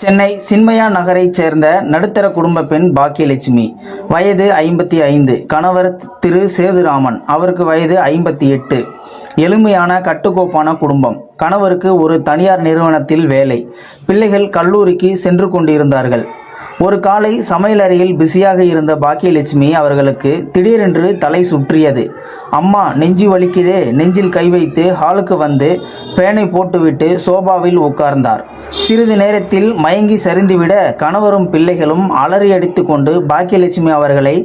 சென்னை சின்மயா நகரைச் சேர்ந்த நடுத்தர குடும்ப பெண் பாக்கியலட்சுமி. வயது ஐம்பத்தி ஐந்து. கணவர் திரு சேதுராமன். அவருக்கு வயது ஐம்பத்தி எட்டு. எளிமையான கட்டுக்கோப்பான குடும்பம். கணவருக்கு ஒரு தனியார் நிறுவனத்தில் வேலை. பிள்ளைகள் கல்லூரிக்கு சென்று கொண்டிருந்தார்கள். ஒரு காலை சமையலறையில் பிஸியாக இருந்த பாக்கியலட்சுமி அவர்களுக்கு திடீரென்று தலை சுற்றியது. அம்மா நெஞ்சு வலிக்குதே. நெஞ்சில் கை வைத்து ஹாலுக்கு வந்து பேனை போட்டுவிட்டு சோபாவில் உட்கார்ந்தார். சிறிது நேரத்தில் மயங்கி சரிந்துவிட கணவரும் பிள்ளைகளும் அலறி அடித்து கொண்டு பாக்கியலட்சுமி அவர்களை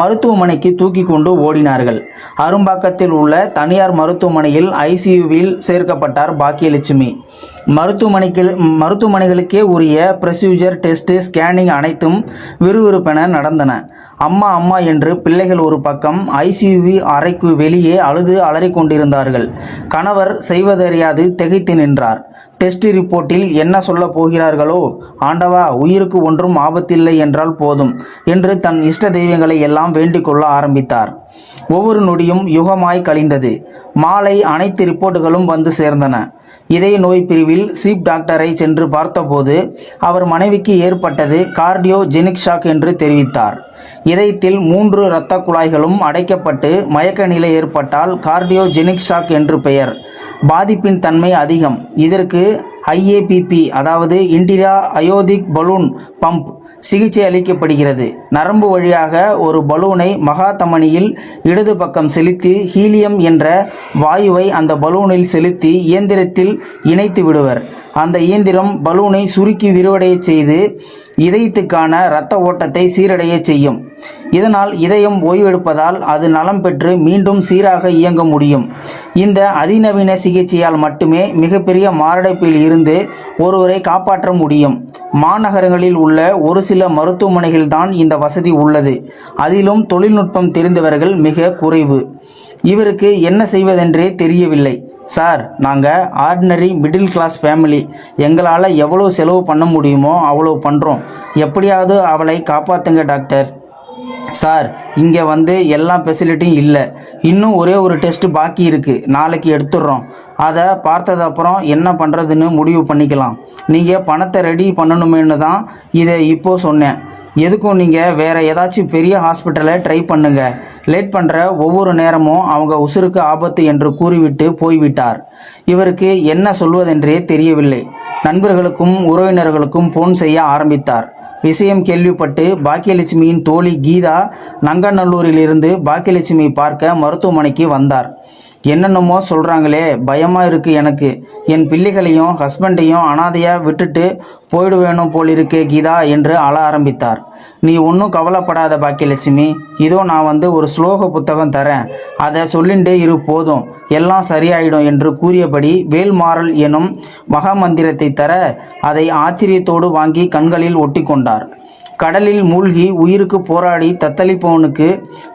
மருத்துவமனைக்கு தூக்கி கொண்டு ஓடினார்கள். அரும்பாக்கத்தில் உள்ள தனியார் மருத்துவமனையில் ஐசியூவில் சேர்க்கப்பட்டார் பாக்கியலட்சுமி. மருத்துவமனைக்கு மருத்துவமனைகளுக்கே உரிய ப்ரொசீஜர் டெஸ்ட்டு ஸ்கேனிங் அனைத்தும் விறுவிறுப்பென நடந்தன. அம்மா அம்மா என்று பிள்ளைகள் ஒரு பக்கம் ஐசியூவி அறைக்கு வெளியே அழுது அலறிக்கொண்டிருந்தார்கள் கணவர் செய்வதறியாது திகைத்து நின்றார். டெஸ்ட் ரிப்போர்ட்டில் என்ன சொல்ல போகிறார்களோ ஆண்டவா உயிருக்கு ஒன்றும் ஆபத்தில்லை என்றால் போதும் என்று தன் இஷ்ட தெய்வங்களை எல்லாம் வேண்டிக்கொள்ள ஆரம்பித்தார். ஒவ்வொரு நொடியும் யுகமாய் கழிந்தது. மாலை அனைத்து ரிப்போர்ட்டுகளும் வந்து சேர்ந்தன. இதய நோய் பிரிவில் சீப் டாக்டரை சென்று பார்த்தபோது அவர் மனைவிக்கு ஏற்பட்டது கார்டியோ ஜெனிக் ஷாக் என்று தெரிவித்தார். இதயத்தில் மூன்று இரத்த குழாய்களும் அடைக்கப்பட்டு மயக்க நிலை ஏற்பட்டால் கார்டியோ ஜெனிக் ஷாக் என்று பெயர். பாதிப்பின் தன்மை அதிகம். இதற்கு ஐஏபிபி அதாவது இண்டிரா அயோதிக் பலூன் பம்ப் சிகிச்சை அளிக்கப்படுகிறது. நரம்பு வழியாக ஒரு பலூனை மகாதமனியில் இடது பக்கம் செலுத்தி ஹீலியம் என்ற வாயுவை அந்த பலூனில் செலுத்தி இயந்திரத்தில் இணைத்து விடுவர். அந்த இயந்திரம் பலூனை சுருக்கி விரிவடையச் செய்து இதயத்துக்கான இரத்த ஓட்டத்தை சீரடையச் செய்யும். இதனால் இதயம் ஓய்வெடுப்பதால் அது நலம் பெற்று மீண்டும் சீராக இயங்க முடியும். இந்த அதிநவீன சிகிச்சையால் மட்டுமே மிகப்பெரிய மாரடைப்பில் இருந்து ஒருவரை காப்பாற்ற முடியும். மாநகரங்களில் உள்ள ஒரு சில மருத்துவமனைகள்தான் இந்த வசதி உள்ளது. அதிலும் தொழில்நுட்பம் தெரிந்தவர்கள் மிக குறைவு. இவருக்கு என்ன செய்வதென்றே தெரியவில்லை. சார் நாங்கள் ஆர்டினரி மிடில் கிளாஸ் ஃபேமிலி. எங்களால் எவ்வளோ செலவு பண்ண முடியுமோ அவ்வளோ பண்ணுறோம் எப்படியாவது அவளை காப்பாற்றுங்க டாக்டர். சார் இங்கே வந்து எல்லா ஃபெசிலிட்டியும் இல்லை. இன்னும் ஒரே ஒரு டெஸ்ட் பாக்கி இருக்குது நாளைக்கு எடுத்துடுறோம். அதை பார்த்தது அப்புறம் என்ன பண்ணுறதுன்னு முடிவு பண்ணிக்கலாம். நீங்கள் பணத்தை ரெடி பண்ணணுமேனு தான் இதை இப்போது சொன்னேன். எதுக்கும் நீங்கள் வேறு ஏதாச்சும் பெரிய ஹாஸ்பிட்டலை ட்ரை பண்ணுங்கள் லேட் பண்ணுற ஒவ்வொரு நேரமும் அவங்க உசுருக்கு ஆபத்து என்று கூறிவிட்டு போய்விட்டார். இவருக்கு என்ன சொல்வதென்றே தெரியவில்லை. நண்பர்களுக்கும் உறவினர்களுக்கும் ஃபோன் செய்ய ஆரம்பித்தார். விஷயம் கேள்விப்பட்டு பாக்கியலட்சுமியின் தோழி கீதா நங்கநல்லூரிலிருந்து பாக்கியலட்சுமி பார்க்க மருத்துவமனைக்கு வந்தார். என்னென்னமோ சொல்கிறாங்களே பயமாக இருக்குது எனக்கு. என் பிள்ளைகளையும் ஹஸ்பண்டையும் அனாதையாக விட்டுட்டு போயிடுவேணும் போலிருக்கே கீதா என்று அழ ஆரம்பித்தார். நீ ஒன்றும் கவலைப்படாத பாக்கியலட்சுமி. இதோ நான் வந்து ஒரு ஸ்லோக புத்தகம் தரேன். அதை சொல்லிண்டே இரு போதும். எல்லாம் சரியாயிடும் என்று கூறியபடி வேல்மாறல் எனும் மகாமந்திரத்தை தர அதை ஆச்சரியத்தோடு வாங்கி கண்களில் ஒட்டி கொண்டார் கடலில் மூழ்கி உயிருக்கு போராடி தத்தளிப்பவனுக்கு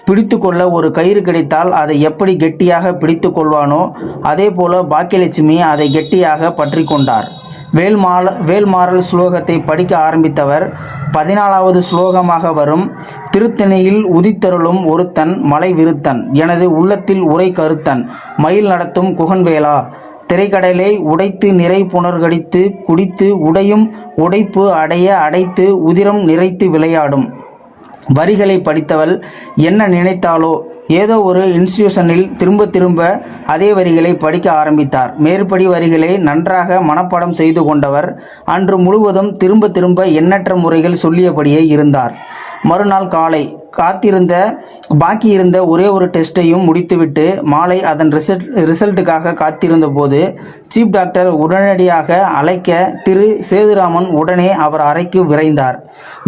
பிடித்து கொள்ள ஒரு கயிறு கிடைத்தால் அதை எப்படி கெட்டியாக பிடித்து கொள்வானோ அதே போல பாக்கியலட்சுமி அதை கெட்டியாக பற்றி கொண்டார். வேல்மால வேல்மாறல் ஸ்லோகத்தை படிக்க ஆரம்பித்தவர் பதினாலாவது ஸ்லோகமாக வரும். திருத்தணியில் உதித்தருளும் ஒருத்தன் மலை விருத்தன் எனது உள்ளத்தில் உரை கருத்தன் மயில் நடத்தும் குகன்வேலா திரைக்கடலை உடைத்து நிறை புனர்கடித்து குடித்து உடையும் உடைப்பு அடைய அடைத்து உதிரம் நிறைத்து விளையாடும். வரிகளை படித்தவள் என்ன நினைத்தாலோ ஏதோ ஒரு இன்ஸ்டியூஷனில் திரும்ப திரும்ப அதே வரிகளை படிக்க ஆரம்பித்தார். மேற்படி வரிகளை நன்றாக மனப்பாடம் செய்து கொண்டவர் அன்று முழுவதும் திரும்ப திரும்ப எண்ணற்ற முறைகள் சொல்லியபடியே இருந்தார். மறுநாள் காலை காத்திருந்த பாக்கி இருந்த ஒரே ஒரு டெஸ்ட்டையும் முடித்துவிட்டு மாலை அதன் ரிசல்ட் ரிசல்ட்டுக்காக காத்திருந்த போது சீப் டாக்டர் உடனடியாக அழைக்க திரு சேதுராமன் உடனே அவர் அறைக்கு விரைந்தார்.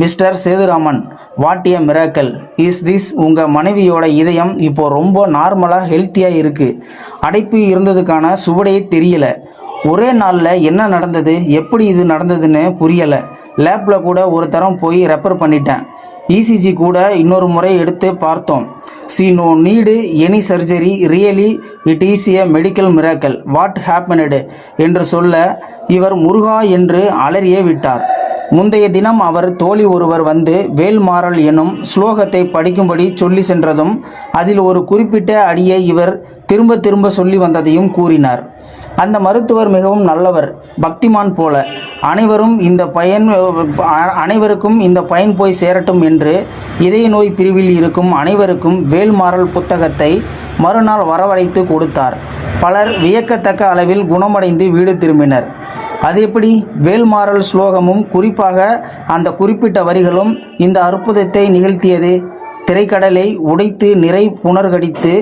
Mister Sethuraman what a miracle. Is this உங்கள் மனைவியோட இதயம் இப்போ ரொம்ப நார்மலாக ஹெல்த்தியாக இருக்குது அடைப்பு இருந்ததுக்கான சுவடையே தெரியல. ஒரே நாளில் என்ன நடந்தது? எப்படி இது நடந்ததுன்னு புரியலை. லேப்பில் கூட ஒரு தரம் போய் ரெஃபர் பண்ணிட்டேன். இசிஜி கூட இன்னொரு முறை எடுத்து பார்த்தோம். See no need any surgery really it is a medical miracle what happened என்று சொல்ல இவர் முருகா என்று அலறியே விட்டார். முந்தைய தினம் அவர் தோழி ஒருவர் வந்து வேல்மாறல் எனும் ஸ்லோகத்தை படிக்கும்படி சொல்லி சென்றதும் அதில் ஒரு குறிப்பிட்ட அடியை இவர் திரும்ப திரும்ப சொல்லி வந்ததையும் கூறினார். அந்த மருத்துவர் மிகவும் நல்லவர் பக்திமான் போல. அனைவரும் இந்த பயன் அனைவருக்கும் இந்த பயன் போய் சேரட்டும் என்று இதய நோய் பிரிவில் இருக்கும் அனைவருக்கும் வேல்மாறல் புத்தகத்தை மறுநாள் வரவழைத்து கொடுத்தார். பலர் வியக்கத்தக்க அளவில் குணமடைந்து வீடு திரும்பினர். அது எப்படி? வேல்மாறல் ஸ்லோகமும் குறிப்பாக அந்த குறிப்பிட்ட வரிகளும் இந்த அற்புதத்தை நிகழ்த்தியது. திரைக்கடலை உடைத்து நிறை புனர்கடித்து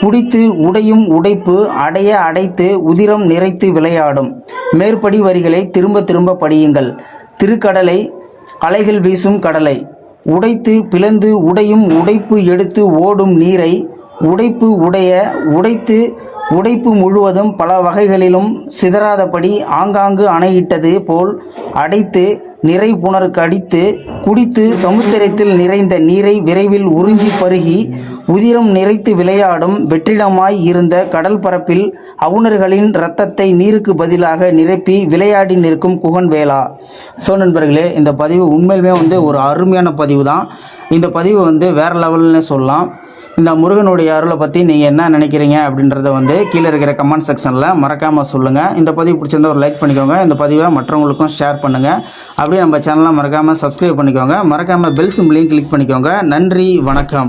குடித்து உடையும் உடைப்பு அடைய அடைத்து உதிரம் நிறைத்து விளையாடும். மேற்படி வரிகளை திரும்ப திரும்ப படியுங்கள். திருக்கடலை அலைகள் வீசும் கடலை. உடைத்து பிளந்து உடையும் உடைப்பு எடுத்து ஓடும் நீரை உடைப்பு உடைய உடைத்து உடைப்பு முழுவதும் பல வகைகளிலும் சிதறாதபடி ஆங்காங்கு அணையிட்டது போல் அடைத்து நிறை புணர் கடித்து குடித்து சமுத்திரத்தில் நிறைந்த நீரை விரைவில் உறிஞ்சி பருகி உதிரம் நிறைத்து விளையாடும் வெற்றிடமாய் இருந்த கடல் பரப்பில் அவுணர்களின் இரத்தத்தை நீருக்கு பதிலாக நிரப்பி விளையாடி நிற்கும் குகன் வேளா ஸோ நண்பர்களே இந்த பதிவு உண்மையிலுமே வந்து ஒரு அருமையான பதிவு தான் இந்த பதிவு வந்து வேறு லெவல்னு சொல்லலாம். இந்த முருகனுடைய அருளை பற்றி நீங்கள் என்ன நினைக்கிறீங்க அப்படின்றத வந்து கீழே இருக்கிற கமெண்ட் செக்ஷனில் மறக்காமல் சொல்லுங்கள் இந்த பதிவு பிடிச்சிருந்தா ஒரு லைக் பண்ணிக்கோங்க. இந்த பதிவை மற்றவங்களுக்கும் ஷேர் பண்ணுங்கள் அப்படியே நம்ம சேனலை மறக்காமல் சப்ஸ்கிரைப் பண்ணிக்கோங்க. மறக்காமல் பெல் சிம்லையும் கிளிக் பண்ணிக்கோங்க. நன்றி வணக்கம்.